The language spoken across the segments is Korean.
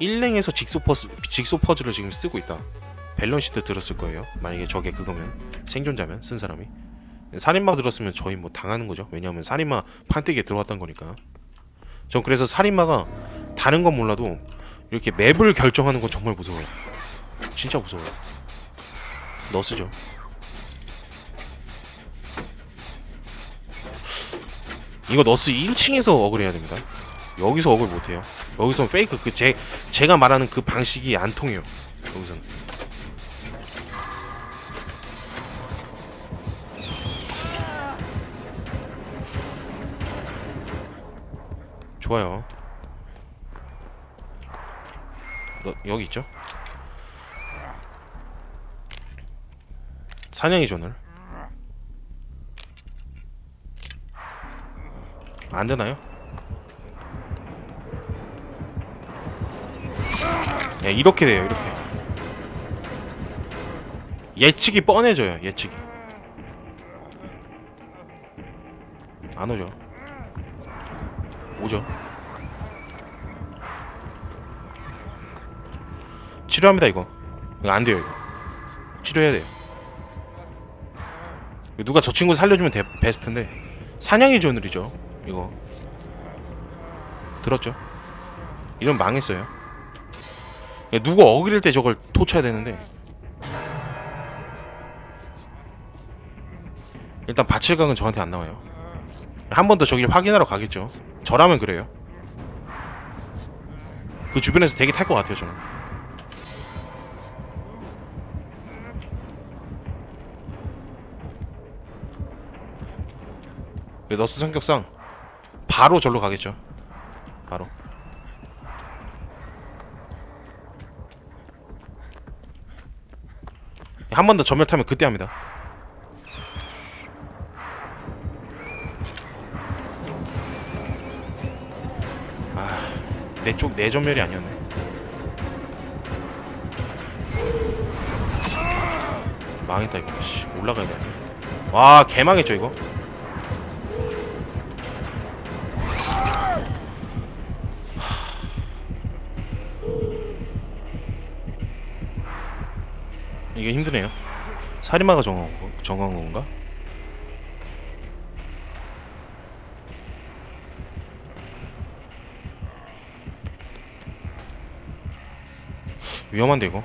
1랭에서 직소 퍼즈 직소 퍼즐을 지금 쓰고 있다. 밸런시드 들었을 거예요. 만약에 저게 그거면 생존자면 쓴 사람이 살인마 들었으면 저희 뭐 당하는 거죠. 왜냐하면 살인마 판때기에 들어왔던 거니까. 전 그래서 살인마가 다른 건 몰라도 이렇게 맵을 결정하는 건 정말 무서워요. 진짜 무서워요. 너스죠. 이거 너스 1층에서 어글 해야 됩니다. 여기서 어글 못 해요. 여기서 페이크 그 제 제가 말하는 그 방식이 안 통해요. 여기서는. 좋아요. 너, 여기 있죠? 사냥이 존을 안 되나요? 예, 이렇게 돼요, 이렇게. 예측이 뻔해져요, 예측이. 안 오죠. 오죠. 치료합니다, 이거. 이거 안 돼요, 이거. 치료해야 돼요. 누가 저 친구 살려주면 대, 베스트인데 사냥의 저늘이죠, 이거. 들었죠? 이런 망했어요. 누구 어그릴 때 저걸 토쳐야 되는데 일단 바칠각은 저한테 안 나와요. 한 번 더 저기를 확인하러 가겠죠. 저라면 그래요. 그 주변에서 되게 탈 것 같아요, 저는. 네, 너스 성격상 바로 절로 가겠죠. 바로. 한 번 더 전멸 타면 그때 합니다. 아, 내쪽 내 전멸이 아니었네. 망했다 이거. 씨, 올라가야 돼. 와, 개망했죠 이거. 이게 힘드네요. 살인마가 정한, 거, 정한 건가? 위험한데 이거.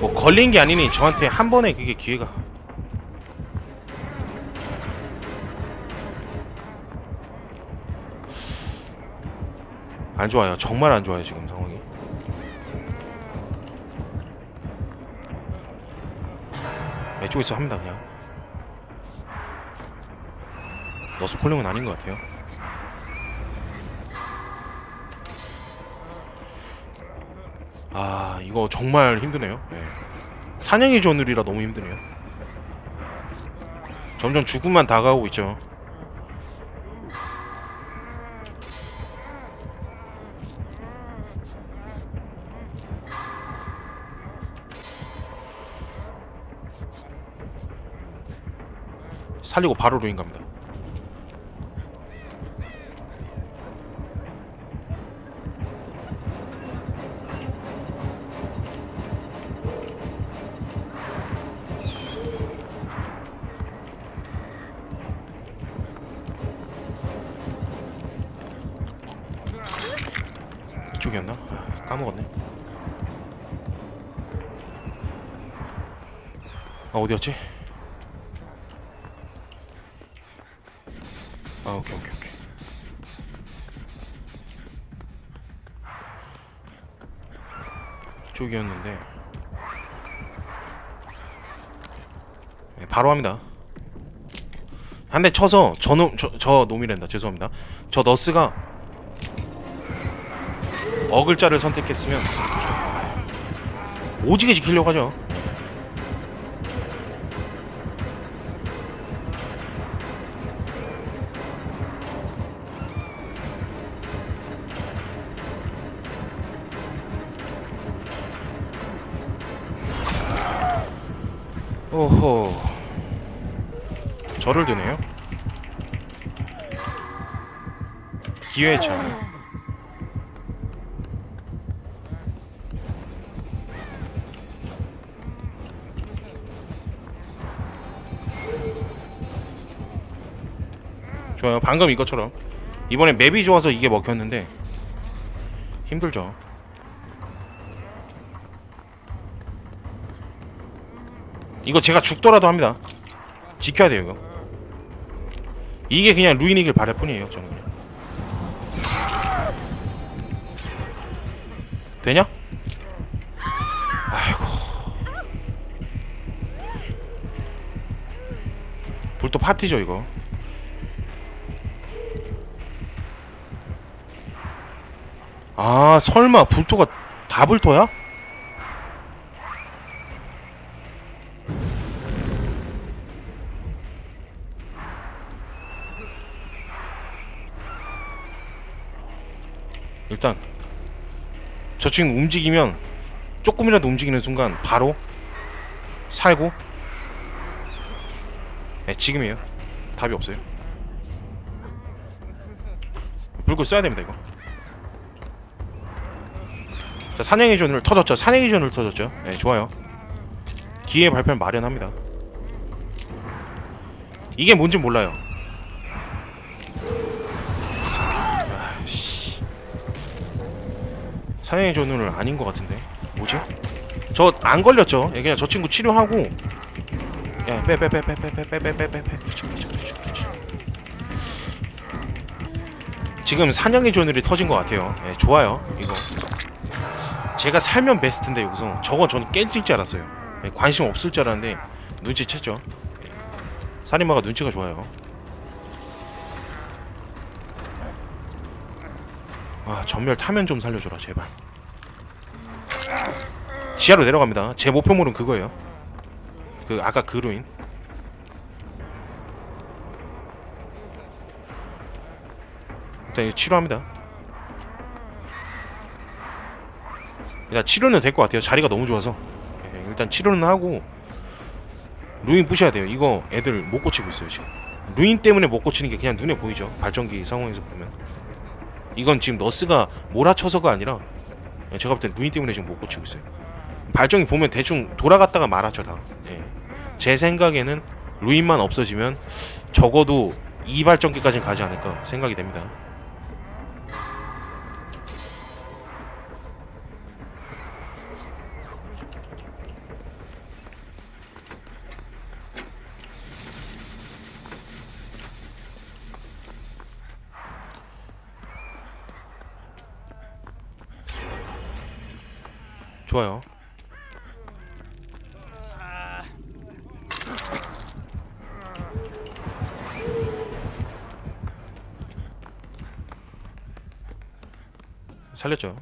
뭐 걸린 게 아니니 저한테 한 번에 그게 기회가. 안 좋아요. 정말 안 좋아요 지금 상황이. 이쪽에서 합니다 그냥. 너스 콜링은 아닌 것 같아요. 아 이거 정말 힘드네요. 예. 사냥의 전율이라 너무 힘드네요. 점점 죽음만 다가오고 있죠 살리고 바로 루인 갑니다. 이쪽이었나? 아, 까먹었네. 아 어디였지? 아 오케이 오케이 오케이. 이쪽이었는데. 네, 바로 합니다. 한 대 쳐서 저놈 저, 저 놈이란다. 죄송합니다. 저 너스가 어글자를 선택했으면 오지게 지키려고 하죠 기회죠. 좋아요. 방금 이것처럼 이번에 맵이 좋아서 이게 먹혔는데 힘들죠. 이거 제가 죽더라도 합니다. 지켜야 돼요, 이거. 이게 그냥 루인이길 바랄 뿐이에요, 저는 그냥. 되냐? 아이고 불도 파티죠 이거 아 설마 불토가 다 불토야? 일단 저 친구 움직이면 조금이라도 움직이는 순간 바로 살고. 네, 지금이에요. 답이 없어요. 불고 써야 됩니다 이거. 자 사냥의 존을 터졌죠. 사냥의 존을 터졌죠. 네 좋아요. 기회 발표를 마련합니다. 이게 뭔지 몰라요 사냥의 존을 아닌 것 같은데. 뭐지? 저 안 걸렸죠? 예, 그냥 저 친구 치료하고. 야빼빼빼빼빼빼빼빼빼빼. 그렇지 그렇지 그렇지 그렇지. 지금 사냥의 존을이 터진 것 같아요. 예, 좋아요 이거. 제가 살면 베스트인데 여기서. 저거 저는 깰질 줄 알았어요. 예, 관심 없을 줄 알았는데 눈치챘죠. 예. 살인마가 눈치가 좋아요 아 전멸 타면 좀 살려줘라 제발. 지하로 내려갑니다. 제 목표물은 그거예요. 그 아까 그 루인. 일단 이거 치료합니다. 일단 치료는 될 것 같아요. 자리가 너무 좋아서. 예, 일단 치료는 하고 루인 부셔야 돼요. 이거 애들 못 고치고 있어요 지금. 루인 때문에 못 고치는 게 그냥 눈에 보이죠. 발전기 상황에서 보면 이건 지금 너스가 몰아쳐서가 아니라 예, 제가 볼 땐 루인 때문에 지금 못 고치고 있어요 발전기 보면 대충 돌아갔다가 말았죠 다. 예. 제 생각에는 루인만 없어지면 적어도 이 발전기까지는 가지 않을까 생각이 됩니다. 좋아요. 살렸죠.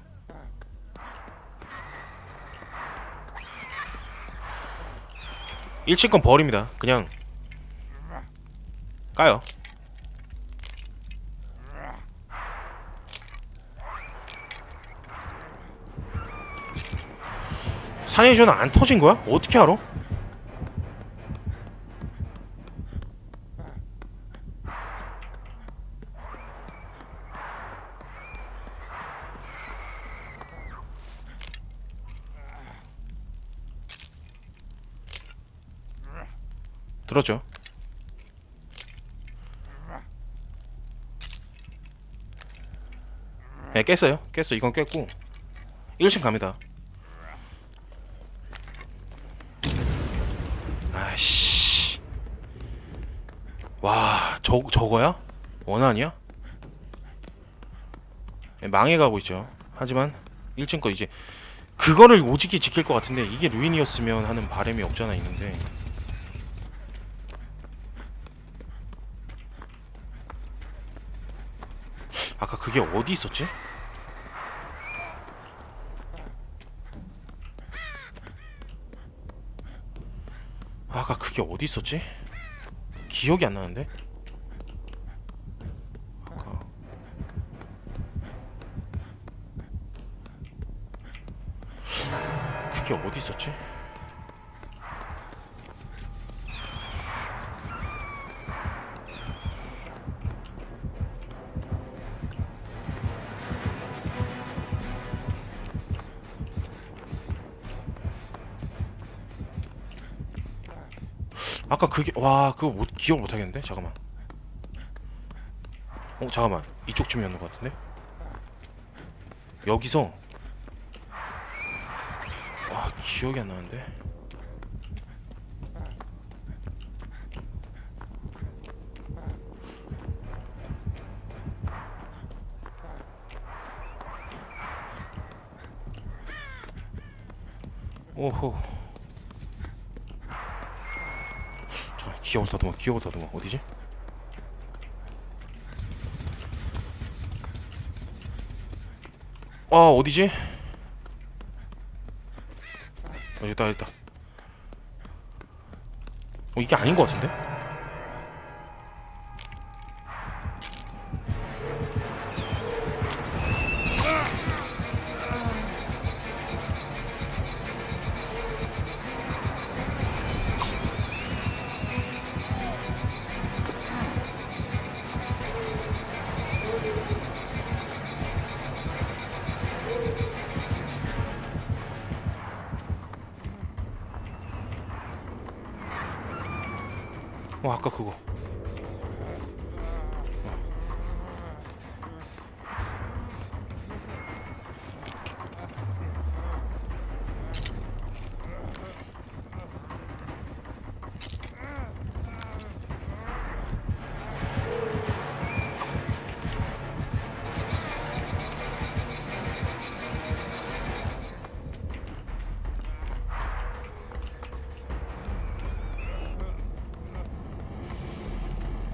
일치권 버립니다. 그냥 까요. 사냥이 전안 터진 거야? 어떻게 알아? 들었죠? 네, 깼어요. 깼어. 이건 깼고 1층 갑니다. 아이씨. 와, 저 저거야? 원한이야? 네, 망해가고 있죠. 하지만 1층 거 이제 그거를 오지게 지킬 것 같은데 이게 루인이었으면 하는 바람이 없잖아 있는데 아까 그게 어디 있었지? 아까 그게 어디 있었지? 기억이 안 나는데? 아까 그게 어디 있었지? 아까 그게 와 그거 못 기억 못 하겠는데? 잠깐만. 어 잠깐만. 이쪽쯤이었는 것 같은데? 여기서? 아 기억이 안 나는데? 오호 잠깐 기억을 다듬어 기억을 다듬어 어디지? 아 어디지? 어, 여기다 여기다 어 이게 아닌 것 같은데? 어 아까 그거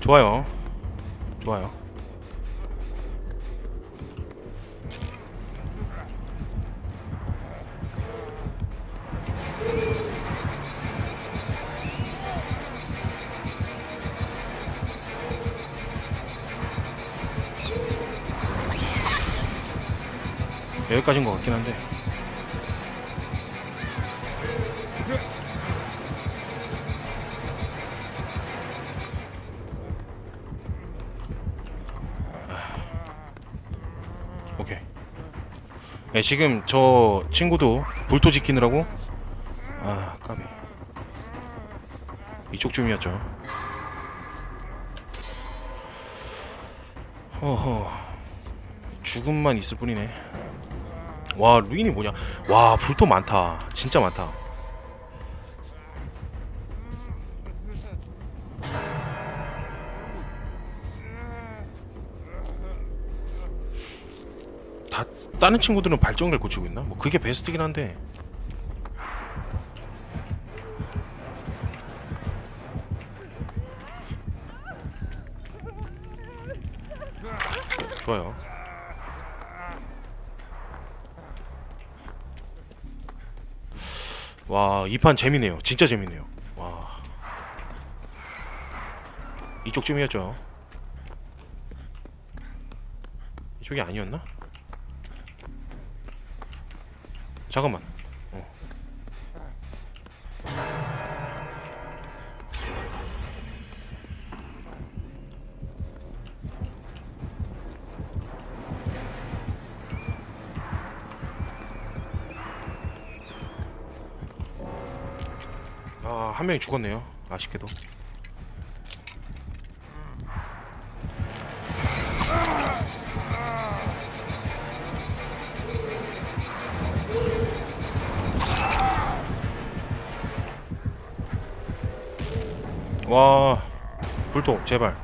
좋아요. 좋아요. 여기까지인 것 같긴 한데 오케이. 네, 지금 저 친구도 불도 지키느라고 아 까비 이쪽 쯤이었죠. 허허 죽음만 있을 뿐이네. 와 루인이 뭐냐? 와 불도 많다. 진짜 많다. 다 다른 친구들은 발전기를 고치고 있나? 뭐 그게 베스트긴 한데 좋아요. 와, 이 판 재미네요. 진짜 재미네요. 와. 이쪽쯤이었죠. 이쪽이 아니었나? 잠깐만. 어. 아, 한 명이 죽었네요. 아쉽게도. 불도 제발.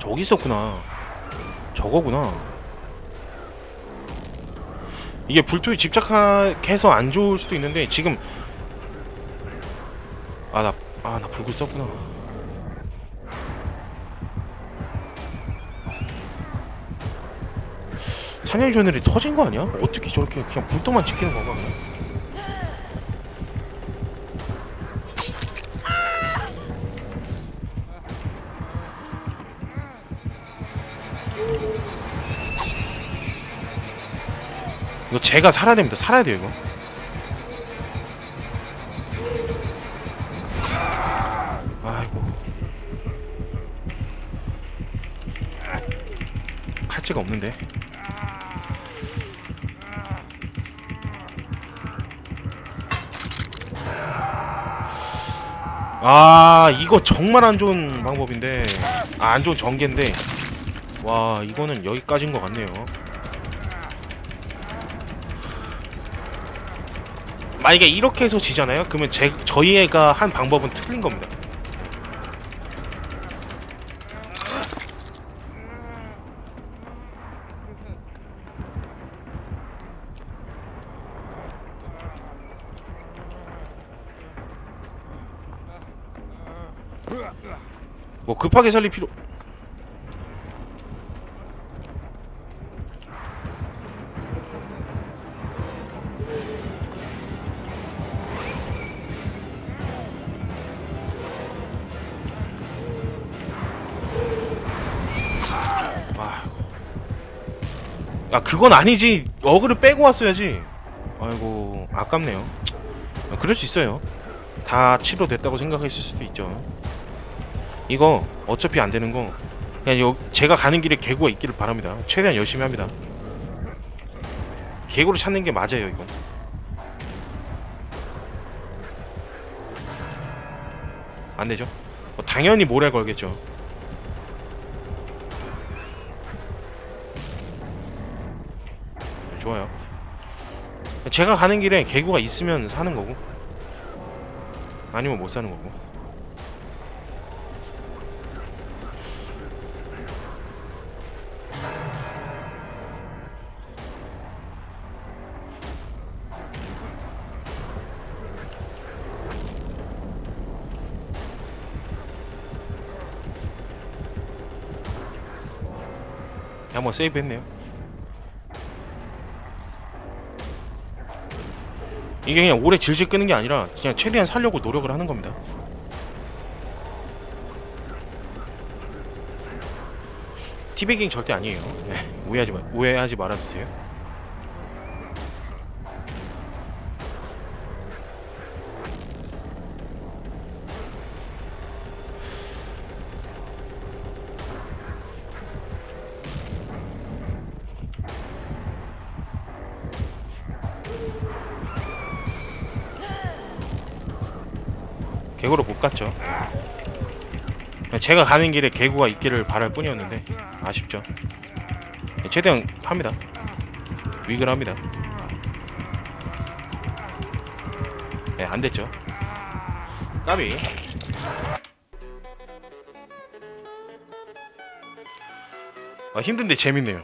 저기 있었구나. 저거구나. 이게 불도에 집착해서 안 좋을 수도 있는데 지금. 아 나 아나 불굴 썼구나. 사냥 전열이 터진 거 아니야? 어떻게 저렇게 그냥 불도만 지키는 건가 그냥? 이거 제가 살아야 됩니다. 살아야 돼요 이거. 아이고. 칼찌가 없는데. 아 이거 정말 안 좋은 방법인데 아, 안 좋은 전개인데 와 이거는 여기까지인 것 같네요 만약에 이렇게 해서 지잖아요? 그러면 제, 저희 애가 한 방법은 틀린 겁니다. 뭐 급하게 살릴 필요 아 그건 아니지. 어그를 빼고 왔어야지. 아이고 아깝네요. 아, 그럴 수 있어요. 다 치료됐다고 생각하실 수도 있죠. 이거 어차피 안 되는 거. 그냥 요 제가 가는 길에 개구가 있기를 바랍니다. 최대한 열심히 합니다. 개구를 찾는 게 맞아요 이건 안 되죠? 뭐 당연히 모래 걸겠죠 좋아요. 제가 가는 길에 개구가 있으면 사는 거고, 아니면 못 사는 거고. 한번 세이브 했네요. 이게 그냥 오래 질질 끄는 게 아니라 그냥 최대한 살려고 노력을 하는 겁니다. 티베깅 절대 아니에요. 네, 오해하지 마, 오해하지 말아주세요. 개구로 못 갔죠. 제가 가는 길에 개구가 있기를 바랄 뿐이었는데 아쉽죠. 최대한 합니다. 위글 합니다. 네, 안 됐죠. 까비. 아, 힘든데 재밌네요.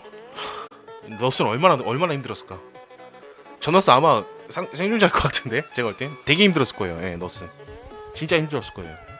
너스는 얼마나 얼마나 힘들었을까? 저 너스 아마 상, 생존자일 것 같은데 제가 볼땐 되게 힘들었을 거예요. 예, 너스. 진짜 힘들었을 거예요.